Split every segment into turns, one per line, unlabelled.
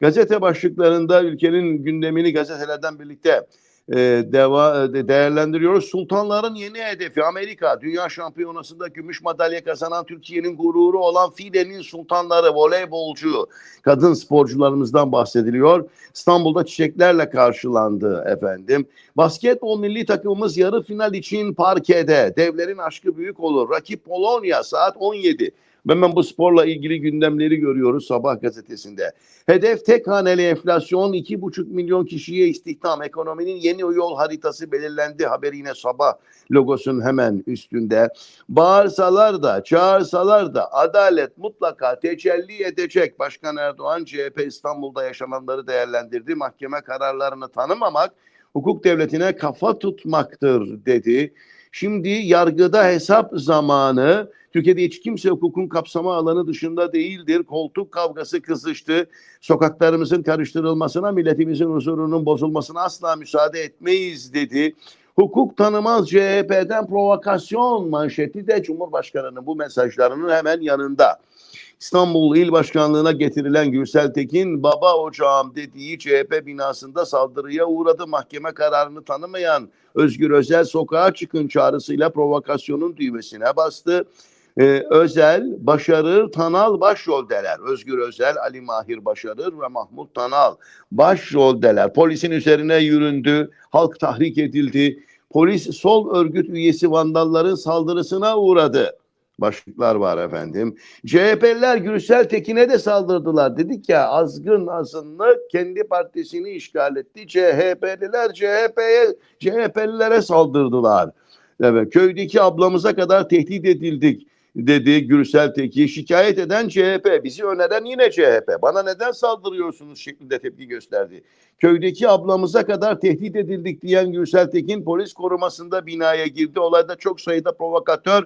Gazete başlıklarında ülkenin gündemini gazetelerden birlikte e, deva, de- değerlendiriyoruz. Sultanların yeni hedefi Amerika. Dünya Şampiyonası'nda gümüş madalya kazanan Türkiye'nin gururu olan File'nin sultanları voleybolcu kadın sporcularımızdan bahsediliyor. İstanbul'da çiçeklerle karşılandı efendim. Basketbol milli takımımız yarı final için parkede. Devlerin aşkı büyük olur. Rakip Polonya saat 17. Hemen bu sporla ilgili gündemleri görüyoruz Sabah gazetesinde. Hedef tek haneli enflasyon 2,5 milyon kişiye istihdam. Ekonominin yeni yol haritası belirlendi. Haberi yine Sabah logosunun hemen üstünde. Bağırsalar da çağırsalar da adalet mutlaka tecelli edecek. Başkan Erdoğan CHP İstanbul'da yaşananları değerlendirdi. Mahkeme kararlarını tanımamak hukuk devletine kafa tutmaktır dedi. Şimdi yargıda hesap zamanı Türkiye'de hiç kimse hukukun kapsama alanı dışında değildir. Koltuk kavgası kızıştı. Sokaklarımızın karıştırılmasına, milletimizin huzurunun bozulmasına asla müsaade etmeyiz dedi. Hukuk tanımaz CHP'den provokasyon manşeti de Cumhurbaşkanı'nın bu mesajlarının hemen yanında. İstanbul İl Başkanlığı'na getirilen Gürsel Tekin baba ocağım dediği CHP binasında saldırıya uğradı. Mahkeme kararını tanımayan Özgür Özel sokağa çıkın çağrısıyla provokasyonun düğmesine bastı. Ee, Özel, Başarır, Tanal başroldeler. Özgür Özel, Ali Mahir Başarır ve Mahmut Tanal başroldeler. Polisin üzerine yüründü, halk tahrik edildi. Polis sol örgüt üyesi vandalların saldırısına uğradı. Başlıklar var efendim. CHP'liler Gürsel Tekin'e de saldırdılar. Dedik ya azgın azınlık kendi partisini işgal etti. CHP'liler CHP'ye CHP'lilere saldırdılar. Evet, köydeki ablamıza kadar tehdit edildik dedi Gürsel Tekin. Şikayet eden CHP, bizi öneren yine CHP. Bana neden saldırıyorsunuz şeklinde tepki gösterdi. Köydeki ablamıza kadar tehdit edildik diyen Gürsel Tekin polis korumasında binaya girdi. Olayda çok sayıda provokatör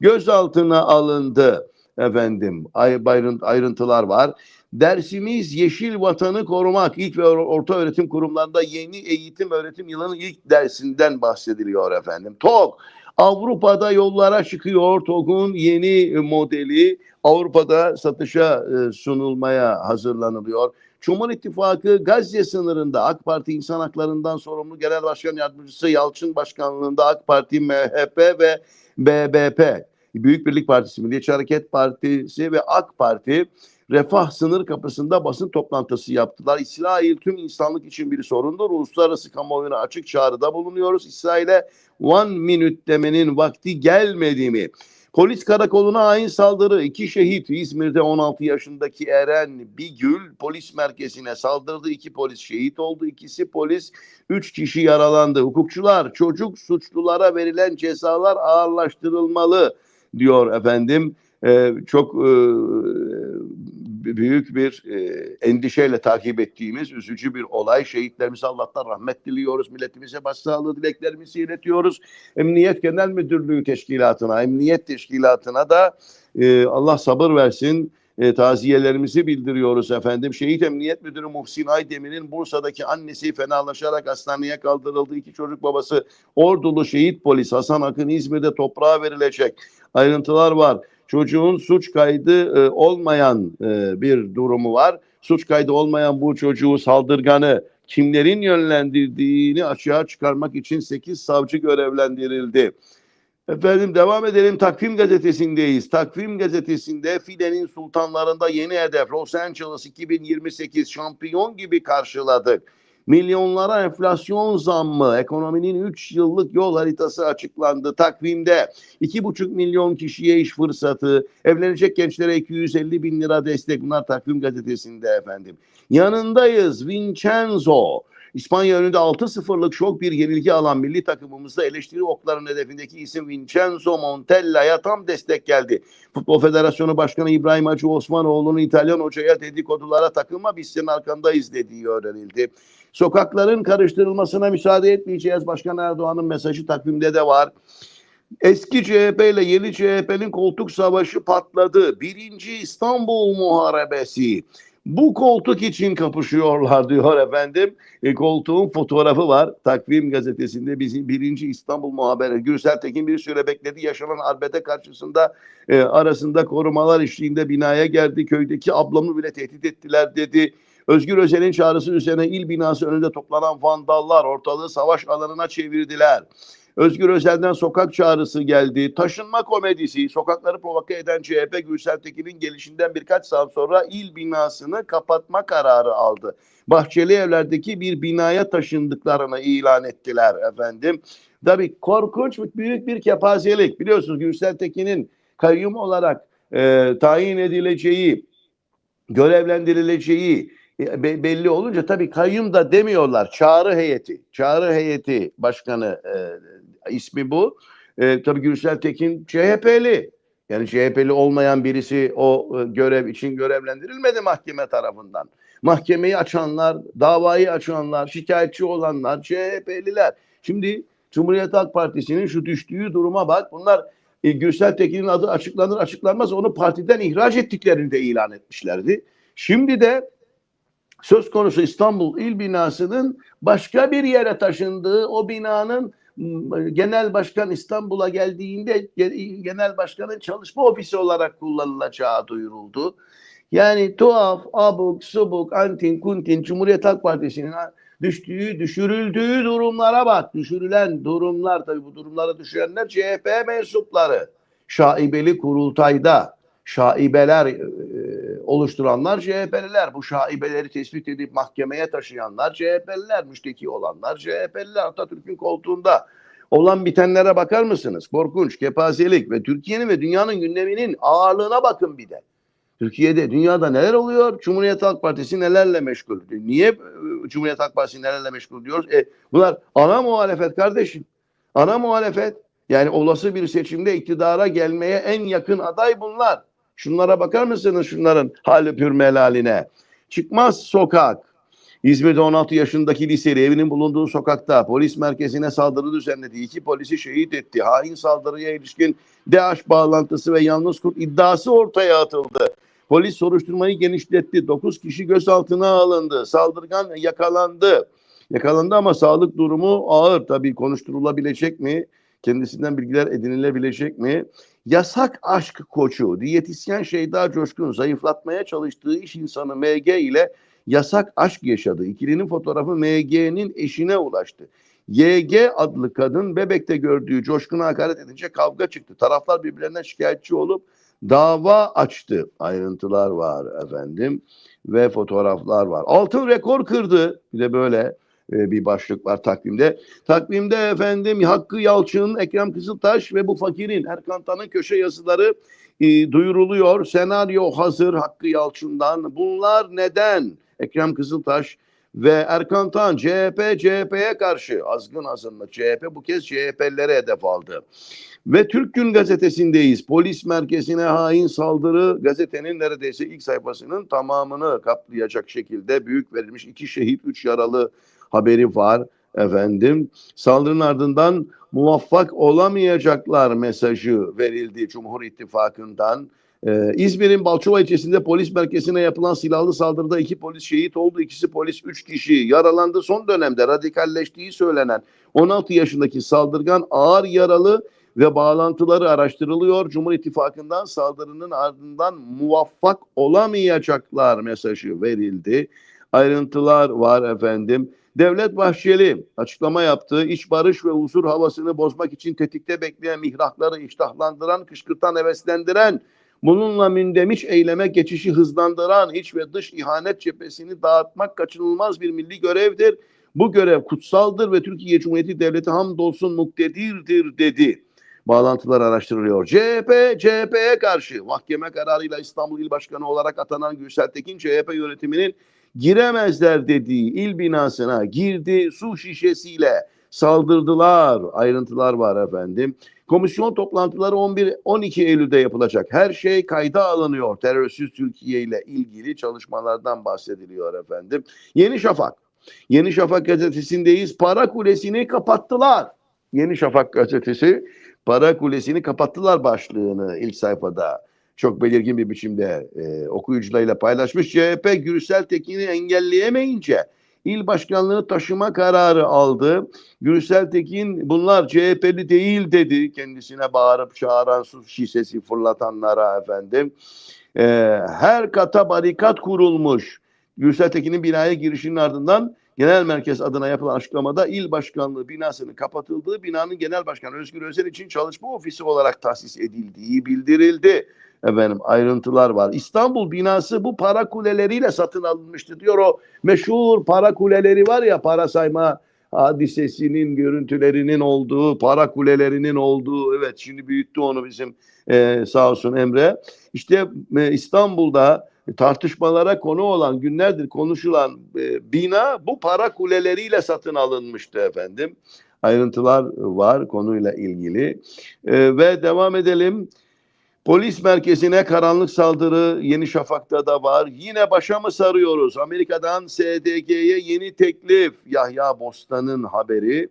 gözaltına alındı. Efendim ay- ayrınt- ayrıntılar var. Dersimiz yeşil vatanı korumak. İlk ve or- orta öğretim kurumlarında yeni eğitim öğretim yılının ilk dersinden bahsediliyor efendim. TOG Avrupa'da yollara çıkıyor. TOG'un yeni modeli Avrupa'da satışa e, sunulmaya hazırlanılıyor. Cumhur İttifakı Gazze sınırında AK Parti İnsan Haklarından sorumlu Genel Başkan Yardımcısı Yalçın Başkanlığında AK Parti, MHP ve BBP, Büyük Birlik Partisi, Milliyetçi Hareket Partisi ve AK Parti refah sınır kapısında basın toplantısı yaptılar. İsrail tüm insanlık için bir sorundur. Uluslararası kamuoyuna açık çağrıda bulunuyoruz. İsrail'e one minute demenin vakti gelmedi mi? Polis karakoluna hain saldırı. iki şehit İzmir'de 16 yaşındaki Eren Bigül polis merkezine saldırdı. İki polis şehit oldu. İkisi polis. Üç kişi yaralandı. Hukukçular çocuk suçlulara verilen cezalar ağırlaştırılmalı diyor efendim. Ee, çok e, büyük bir e, endişeyle takip ettiğimiz üzücü bir olay. Şehitlerimize Allah'tan rahmet diliyoruz. Milletimize başsağlığı dileklerimizi iletiyoruz. Emniyet Genel Müdürlüğü Teşkilatı'na, Emniyet Teşkilatı'na da e, Allah sabır versin. E, taziyelerimizi bildiriyoruz efendim. Şehit Emniyet Müdürü Muhsin Aydemir'in Bursa'daki annesi fenalaşarak hastaneye kaldırıldı. İki çocuk babası Ordulu şehit polis Hasan Akın İzmir'de toprağa verilecek. Ayrıntılar var. Çocuğun suç kaydı e, olmayan e, bir durumu var. Suç kaydı olmayan bu çocuğu saldırganı kimlerin yönlendirdiğini açığa çıkarmak için 8 savcı görevlendirildi. Efendim devam edelim. Takvim gazetesindeyiz. Takvim gazetesinde File'nin sultanlarında yeni hedef Los Angeles 2028 şampiyon gibi karşıladık. Milyonlara enflasyon zammı, ekonominin 3 yıllık yol haritası açıklandı. Takvimde 2,5 milyon kişiye iş fırsatı, evlenecek gençlere 250 bin lira destek. Bunlar takvim gazetesinde efendim. Yanındayız Vincenzo. İspanya önünde 6-0'lık şok bir yenilgi alan milli takımımızda eleştiri okların hedefindeki isim Vincenzo Montella'ya tam destek geldi. Futbol Federasyonu Başkanı İbrahim Hacı Osmanoğlu'nun İtalyan hocaya dedikodulara takılma biz senin arkandayız dediği öğrenildi. Sokakların karıştırılmasına müsaade etmeyeceğiz. Başkan Erdoğan'ın mesajı takvimde de var. Eski CHP ile yeni CHP'nin koltuk savaşı patladı. Birinci İstanbul Muharebesi. Bu koltuk için kapışıyorlar diyor efendim. E, koltuğun fotoğrafı var. Takvim gazetesinde bizim birinci İstanbul muhabiri Gürsel Tekin bir süre bekledi. Yaşanan arbede karşısında e, arasında korumalar eşliğinde binaya geldi. Köydeki ablamı bile tehdit ettiler dedi. Özgür Özel'in çağrısı üzerine il binası önünde toplanan vandallar ortalığı savaş alanına çevirdiler. Özgür Özel'den sokak çağrısı geldi. Taşınma komedisi, sokakları provoke eden CHP Gürsel Tekin'in gelişinden birkaç saat sonra il binasını kapatma kararı aldı. Bahçeli evlerdeki bir binaya taşındıklarını ilan ettiler efendim. Tabii korkunç büyük bir kepazelik. Biliyorsunuz Gürsel Tekin'in kayyum olarak e, tayin edileceği, görevlendirileceği be- belli olunca tabii kayyum da demiyorlar. Çağrı heyeti. Çağrı heyeti başkanı e, ismi bu. E, tabii Gürsel Tekin CHP'li. Yani CHP'li olmayan birisi o e, görev için görevlendirilmedi mahkeme tarafından. Mahkemeyi açanlar, davayı açanlar, şikayetçi olanlar CHP'liler. Şimdi Cumhuriyet Halk Partisi'nin şu düştüğü duruma bak. Bunlar e, Gürsel Tekin'in adı açıklanır açıklanmaz onu partiden ihraç ettiklerini de ilan etmişlerdi. Şimdi de söz konusu İstanbul İl Binası'nın başka bir yere taşındığı, o binanın m, genel başkan İstanbul'a geldiğinde ge- genel başkanın çalışma ofisi olarak kullanılacağı duyuruldu. Yani tuhaf, abuk, subuk, antin, kuntin Cumhuriyet Halk Partisi'nin düştüğü, düşürüldüğü durumlara bak. Düşürülen durumlar tabii bu durumlara düşürenler CHP mensupları. Şaibeli kurultayda şaibeler e, oluşturanlar CHP'liler. Bu şaibeleri tespit edip mahkemeye taşıyanlar CHP'liler. Müşteki olanlar CHP'liler. Atatürk'ün koltuğunda olan bitenlere bakar mısınız? Korkunç, kepazelik ve Türkiye'nin ve dünyanın gündeminin ağırlığına bakın bir de. Türkiye'de, dünyada neler oluyor? Cumhuriyet Halk Partisi nelerle meşgul? Niye e, Cumhuriyet Halk Partisi nelerle meşgul diyoruz? E, bunlar ana muhalefet kardeşim. Ana muhalefet. Yani olası bir seçimde iktidara gelmeye en yakın aday bunlar. Şunlara bakar mısınız şunların hali pür melaline? Çıkmaz sokak. İzmir'de 16 yaşındaki liseli evinin bulunduğu sokakta polis merkezine saldırı düzenledi. İki polisi şehit etti. Hain saldırıya ilişkin DAEŞ bağlantısı ve yalnız kurt iddiası ortaya atıldı. Polis soruşturmayı genişletti. 9 kişi gözaltına alındı. Saldırgan yakalandı. Yakalandı ama sağlık durumu ağır. Tabii konuşturulabilecek mi? Kendisinden bilgiler edinilebilecek mi? Yasak aşk koçu, diyetisyen Şeyda Coşkun zayıflatmaya çalıştığı iş insanı MG ile yasak aşk yaşadı. İkilinin fotoğrafı MG'nin eşine ulaştı. YG adlı kadın bebekte gördüğü Coşkun'a hakaret edince kavga çıktı. Taraflar birbirlerinden şikayetçi olup dava açtı. Ayrıntılar var efendim ve fotoğraflar var. Altın rekor kırdı. Bir de böyle e, bir başlık var takvimde. Takvimde efendim Hakkı Yalçın, Ekrem Kızıltaş ve bu fakirin Erkan Tan'ın köşe yazıları e, duyuruluyor. Senaryo hazır Hakkı Yalçın'dan. Bunlar neden? Ekrem Kızıltaş ve Erkan Tan CHP CHP'ye karşı azgın azınlık CHP bu kez CHP'lilere hedef aldı. Ve Türk Gün gazetesindeyiz. Polis merkezine hain saldırı gazetenin neredeyse ilk sayfasının tamamını kaplayacak şekilde büyük verilmiş iki şehit, üç yaralı haberi var efendim. Saldırının ardından muvaffak olamayacaklar mesajı verildi Cumhur İttifakı'ndan. Ee, İzmir'in Balçova ilçesinde polis merkezine yapılan silahlı saldırıda iki polis şehit oldu. İkisi polis, üç kişi yaralandı. Son dönemde radikalleştiği söylenen 16 yaşındaki saldırgan ağır yaralı ve bağlantıları araştırılıyor. Cumhur İttifakı'ndan saldırının ardından muvaffak olamayacaklar mesajı verildi. Ayrıntılar var efendim. Devlet Bahçeli açıklama yaptı. İç barış ve huzur havasını bozmak için tetikte bekleyen mihrakları iştahlandıran, kışkırtan, heveslendiren, bununla mündemiş eyleme geçişi hızlandıran iç ve dış ihanet cephesini dağıtmak kaçınılmaz bir milli görevdir. Bu görev kutsaldır ve Türkiye Cumhuriyeti Devleti hamdolsun muktedirdir dedi. Bağlantılar araştırılıyor. CHP, CHP'ye karşı mahkeme kararıyla İstanbul İl Başkanı olarak atanan Gürsel Tekin CHP yönetiminin giremezler dediği il binasına girdi su şişesiyle saldırdılar. Ayrıntılar var efendim. Komisyon toplantıları 11 12 Eylül'de yapılacak. Her şey kayda alınıyor. Terörsüz Türkiye ile ilgili çalışmalardan bahsediliyor efendim. Yeni Şafak. Yeni Şafak gazetesindeyiz. Para kulesini kapattılar. Yeni Şafak gazetesi Para kulesini kapattılar başlığını ilk sayfada çok belirgin bir biçimde e, okuyucularıyla paylaşmış. CHP Gürsel Tekin'i engelleyemeyince il başkanlığı taşıma kararı aldı. Gürsel Tekin bunlar CHP'li değil dedi kendisine bağırıp çağıran su şişesi fırlatanlara efendim. E, her kata barikat kurulmuş. Gürsel Tekin'in binaya girişinin ardından genel merkez adına yapılan açıklamada il başkanlığı binasının kapatıldığı binanın genel başkanı Özgür Özel için çalışma ofisi olarak tahsis edildiği bildirildi. Efendim ayrıntılar var. İstanbul binası bu para kuleleriyle satın alınmıştı diyor o meşhur para kuleleri var ya para sayma hadisesinin görüntülerinin olduğu, para kulelerinin olduğu, evet şimdi büyüttü onu bizim e, sağ olsun Emre. İşte e, İstanbul'da tartışmalara konu olan, günlerdir konuşulan e, bina bu para kuleleriyle satın alınmıştı efendim. Ayrıntılar var konuyla ilgili. E, ve devam edelim. Polis merkezine karanlık saldırı Yeni Şafak'ta da var. Yine başa mı sarıyoruz? Amerika'dan SDG'ye yeni teklif. Yahya Bostan'ın haberi.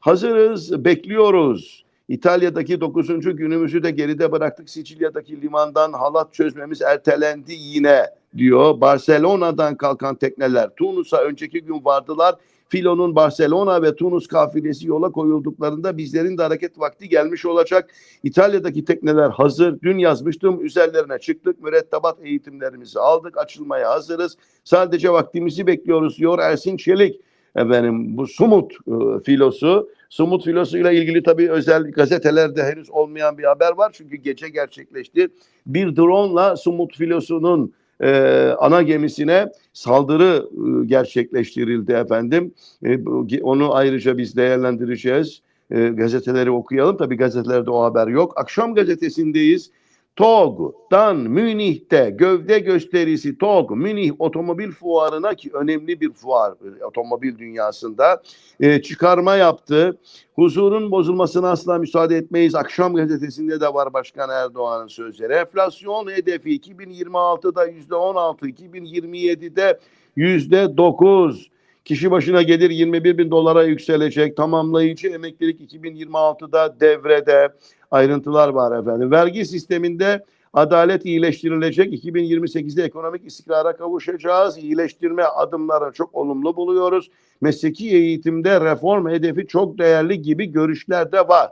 Hazırız, bekliyoruz. İtalya'daki 9. günümüzü de geride bıraktık. Sicilya'daki limandan halat çözmemiz ertelendi yine diyor. Barcelona'dan kalkan tekneler Tunus'a önceki gün vardılar. Filo'nun Barcelona ve Tunus kafilesi yola koyulduklarında bizlerin de hareket vakti gelmiş olacak. İtalya'daki tekneler hazır. Dün yazmıştım. Üzerlerine çıktık. Mürettebat eğitimlerimizi aldık. Açılmaya hazırız. Sadece vaktimizi bekliyoruz diyor Ersin Çelik. Efendim bu Sumut e, filosu. Sumut filosuyla ilgili tabii özel gazetelerde henüz olmayan bir haber var. Çünkü gece gerçekleşti. Bir drone'la Sumut filosunun e, ana gemisine saldırı e, gerçekleştirildi efendim. E, onu ayrıca biz değerlendireceğiz. E, gazeteleri okuyalım. Tabii gazetelerde o haber yok. Akşam gazetesindeyiz. TOG'dan Münih'te gövde gösterisi TOG Münih Otomobil Fuarı'na ki önemli bir fuar otomobil dünyasında e, çıkarma yaptı. Huzurun bozulmasına asla müsaade etmeyiz. Akşam gazetesinde de var Başkan Erdoğan'ın sözleri. Enflasyon hedefi 2026'da yüzde 16, 2027'de yüzde 9. Kişi başına gelir 21 bin dolara yükselecek. Tamamlayıcı emeklilik 2026'da devrede. Ayrıntılar var efendim. Vergi sisteminde adalet iyileştirilecek. 2028'de ekonomik istikrara kavuşacağız. İyileştirme adımları çok olumlu buluyoruz. Mesleki eğitimde reform hedefi çok değerli gibi görüşler de var.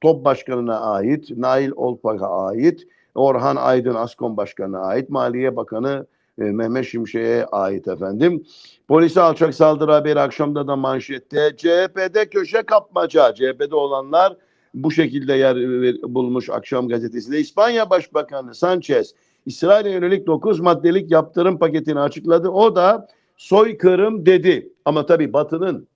Top Başkanı'na ait, Nail Olpak'a ait, Orhan Aydın Askom Başkanı'na ait, Maliye Bakanı e, Mehmet Şimşek'e ait efendim. Polise alçak saldırı haberi akşamda da manşette. CHP'de köşe kapmaca. CHP'de olanlar bu şekilde yer bulmuş akşam gazetesinde. İspanya Başbakanı Sanchez İsrail'e yönelik 9 maddelik yaptırım paketini açıkladı. O da soykırım dedi. Ama tabii Batı'nın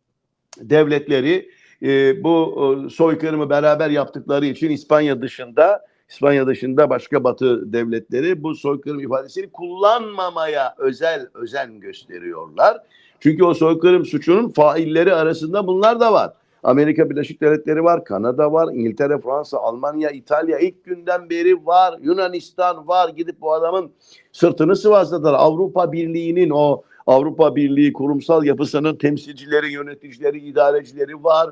devletleri e, bu e, soykırımı beraber yaptıkları için İspanya dışında İspanya dışında başka Batı devletleri bu soykırım ifadesini kullanmamaya özel özen gösteriyorlar. Çünkü o soykırım suçunun failleri arasında bunlar da var. Amerika Birleşik Devletleri var, Kanada var, İngiltere, Fransa, Almanya, İtalya ilk günden beri var, Yunanistan var. Gidip bu adamın sırtını sıvazladılar. Avrupa Birliği'nin o Avrupa Birliği kurumsal yapısının temsilcileri, yöneticileri, idarecileri var.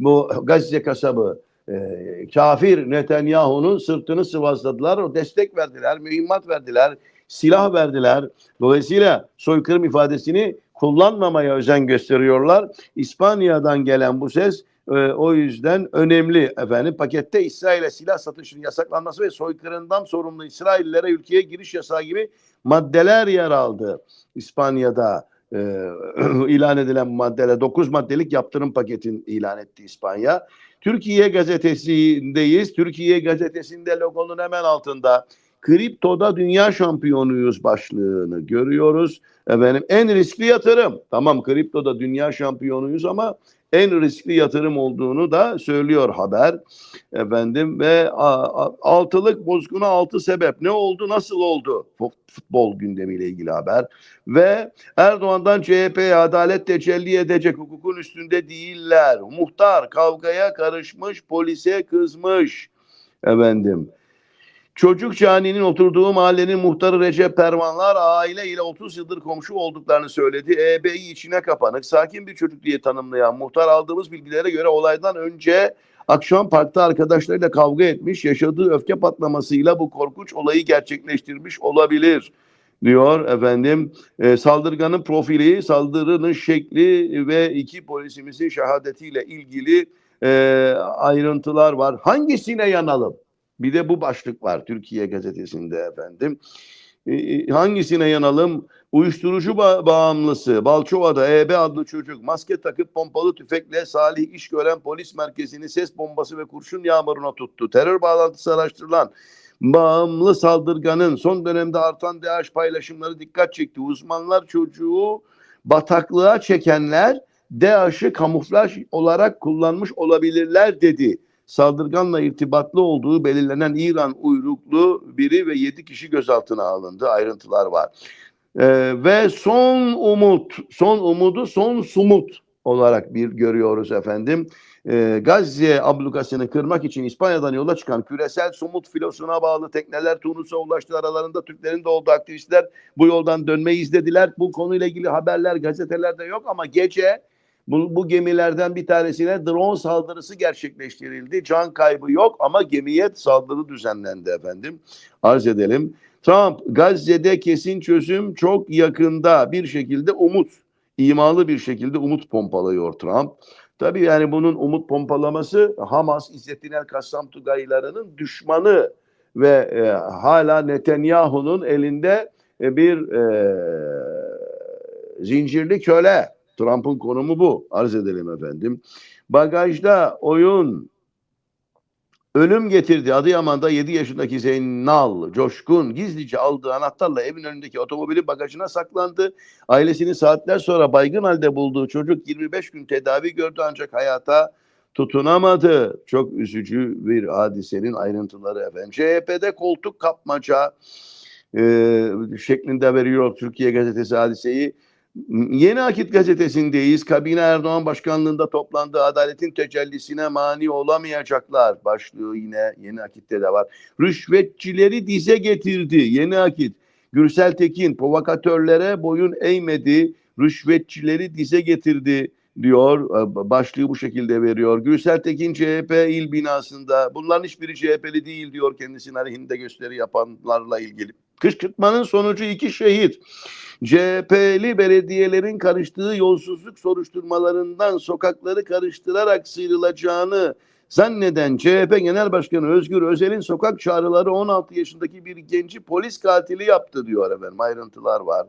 Bu Gazze kasabı e, kafir Netanyahu'nun sırtını sıvazladılar. O destek verdiler, mühimmat verdiler, silah verdiler. Dolayısıyla soykırım ifadesini kullanmamaya özen gösteriyorlar. İspanya'dan gelen bu ses e, o yüzden önemli efendim. Pakette İsrail'e silah satışının yasaklanması ve soykırımdan sorumlu İsraillere ülkeye giriş yasağı gibi maddeler yer aldı. İspanya'da e, ilan edilen maddeler 9 maddelik yaptırım paketin ilan etti İspanya. Türkiye gazetesindeyiz. Türkiye gazetesinde logonun hemen altında kriptoda dünya şampiyonuyuz başlığını görüyoruz. Efendim en riskli yatırım. Tamam kriptoda dünya şampiyonuyuz ama en riskli yatırım olduğunu da söylüyor haber. Efendim ve altılık bozguna altı sebep. Ne oldu? Nasıl oldu? Fu- Futbol gündemiyle ilgili haber. Ve Erdoğan'dan CHP'ye adalet tecelli edecek hukukun üstünde değiller. Muhtar kavgaya karışmış, polise kızmış. Efendim. Çocuk caninin oturduğu mahallenin muhtarı Recep Pervanlar aile ile 30 yıldır komşu olduklarını söyledi. EB'yi içine kapanık, sakin bir çocuk diye tanımlayan muhtar aldığımız bilgilere göre olaydan önce akşam parkta arkadaşlarıyla kavga etmiş, yaşadığı öfke patlamasıyla bu korkunç olayı gerçekleştirmiş olabilir diyor efendim. E, saldırganın profili, saldırının şekli ve iki polisimizin şehadetiyle ilgili e, ayrıntılar var. Hangisine yanalım? Bir de bu başlık var Türkiye gazetesinde efendim. e, hangisine yanalım? Uyuşturucu ba- bağımlısı Balçova'da EB adlı çocuk maske takıp pompalı tüfekle Salih iş gören polis merkezini ses bombası ve kurşun yağmuruna tuttu. Terör bağlantısı araştırılan bağımlı saldırganın son dönemde artan DH paylaşımları dikkat çekti. Uzmanlar çocuğu bataklığa çekenler DAEŞ'ı kamuflaj olarak kullanmış olabilirler dedi. Saldırganla irtibatlı olduğu belirlenen İran uyruklu biri ve 7 kişi gözaltına alındı. Ayrıntılar var. Ee, ve son umut, son umudu son sumut olarak bir görüyoruz efendim. Ee, Gazze ablukasını kırmak için İspanya'dan yola çıkan küresel somut filosuna bağlı tekneler Tunus'a ulaştı. Aralarında Türklerin de olduğu aktivistler bu yoldan dönmeyi izlediler. Bu konuyla ilgili haberler gazetelerde yok ama gece bu, bu gemilerden bir tanesine drone saldırısı gerçekleştirildi. Can kaybı yok ama gemiye saldırı düzenlendi efendim. Arz edelim. Trump Gazze'de kesin çözüm çok yakında bir şekilde umut, imalı bir şekilde umut pompalıyor Trump. Tabii yani bunun umut pompalaması Hamas, İzzettin El Kassam Tugaylarının düşmanı ve e, hala Netanyahu'nun elinde e, bir e, zincirli köle. Trump'ın konumu bu. Arz edelim efendim. Bagajda oyun ölüm getirdi. Adıyaman'da 7 yaşındaki Zeynal Coşkun gizlice aldığı anahtarla evin önündeki otomobilin bagajına saklandı. Ailesini saatler sonra baygın halde bulduğu çocuk 25 gün tedavi gördü ancak hayata tutunamadı. Çok üzücü bir hadisenin ayrıntıları efendim. CHP'de koltuk kapmaca e, şeklinde veriyor Türkiye Gazetesi hadiseyi. Yeni Akit gazetesindeyiz. Kabine Erdoğan başkanlığında toplandığı adaletin tecellisine mani olamayacaklar. Başlığı yine Yeni Akit'te de var. Rüşvetçileri dize getirdi. Yeni Akit. Gürsel Tekin provokatörlere boyun eğmedi. Rüşvetçileri dize getirdi diyor. Başlığı bu şekilde veriyor. Gürsel Tekin CHP il binasında. Bunların hiçbiri CHP'li değil diyor kendisinin aleyhinde gösteri yapanlarla ilgili. Kışkırtmanın sonucu iki şehit. CHP'li belediyelerin karıştığı yolsuzluk soruşturmalarından sokakları karıştırarak sıyrılacağını zanneden CHP Genel Başkanı Özgür Özel'in sokak çağrıları 16 yaşındaki bir genci polis katili yaptı diyor efendim. Ayrıntılar var.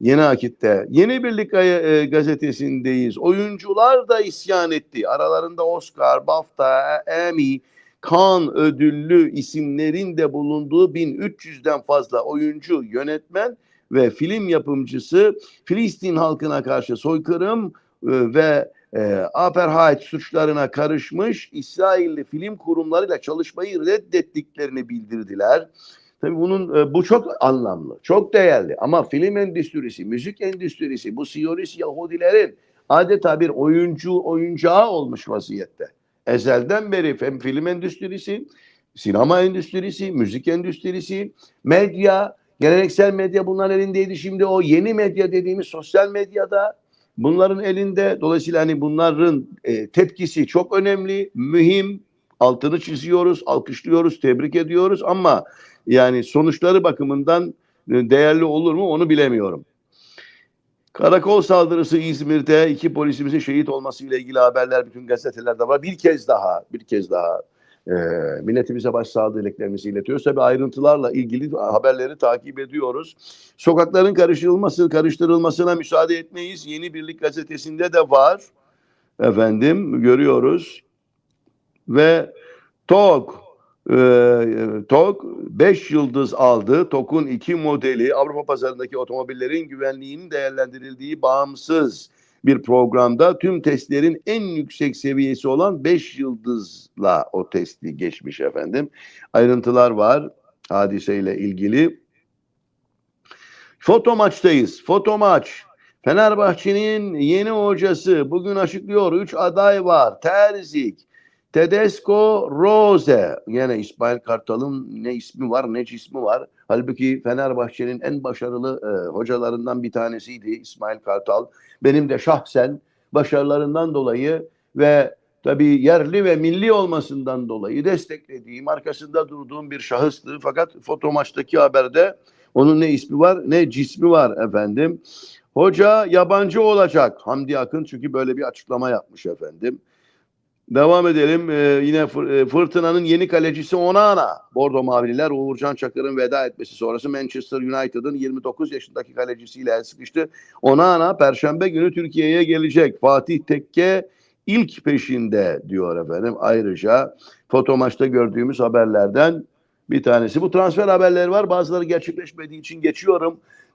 Yeni Akit'te. Yeni Birlik e, gazetesindeyiz. Oyuncular da isyan etti. Aralarında Oscar, BAFTA, Emmy, Kan ödüllü isimlerin de bulunduğu 1300'den fazla oyuncu, yönetmen ve film yapımcısı Filistin halkına karşı soykırım e, ve e, apartheid suçlarına karışmış İsrailli film kurumlarıyla çalışmayı reddettiklerini bildirdiler. Tabii bunun e, bu çok anlamlı, çok değerli ama film endüstrisi, müzik endüstrisi bu Siyonist Yahudilerin adeta bir oyuncu oyuncağı olmuş vaziyette. Ezelden beri hem film endüstrisi, sinema endüstrisi, müzik endüstrisi, medya, geleneksel medya bunların elindeydi. Şimdi o yeni medya dediğimiz sosyal medyada bunların elinde. Dolayısıyla hani bunların e, tepkisi çok önemli, mühim. Altını çiziyoruz, alkışlıyoruz, tebrik ediyoruz ama yani sonuçları bakımından e, değerli olur mu onu bilemiyorum. Karakol saldırısı İzmir'de iki polisimizin şehit olması ile ilgili haberler bütün gazetelerde var. Bir kez daha, bir kez daha e, milletimize başsağlığı dileklerimizi iletiyoruz. Tabii ayrıntılarla ilgili haberleri takip ediyoruz. Sokakların karıştırılması, karıştırılmasına müsaade etmeyiz. Yeni Birlik gazetesinde de var. Efendim görüyoruz. Ve TOK e, TOK 5 yıldız aldı. TOK'un iki modeli Avrupa pazarındaki otomobillerin güvenliğinin değerlendirildiği bağımsız bir programda tüm testlerin en yüksek seviyesi olan 5 yıldızla o testi geçmiş efendim. Ayrıntılar var hadiseyle ilgili. Foto maçtayız. Foto maç. Fenerbahçe'nin yeni hocası bugün açıklıyor. 3 aday var. Terzik, Tedesco Rose. Yine İsmail Kartal'ın ne ismi var ne cismi var. Halbuki Fenerbahçe'nin en başarılı e, hocalarından bir tanesiydi İsmail Kartal. Benim de şahsen başarılarından dolayı ve tabii yerli ve milli olmasından dolayı desteklediğim, arkasında durduğum bir şahıstı. Fakat foto maçtaki haberde onun ne ismi var ne cismi var efendim. Hoca yabancı olacak Hamdi Akın çünkü böyle bir açıklama yapmış efendim. Devam edelim. Ee, yine e, fırtınanın yeni kalecisi Onana. Bordo Mavililer Uğurcan Çakır'ın veda etmesi sonrası Manchester United'ın 29 yaşındaki kalecisiyle el sıkıştı. Onana Perşembe günü Türkiye'ye gelecek. Fatih Tekke ilk peşinde diyor efendim. Ayrıca foto maçta gördüğümüz haberlerden bir tanesi. Bu transfer haberleri var. Bazıları gerçekleşmediği için geçiyorum.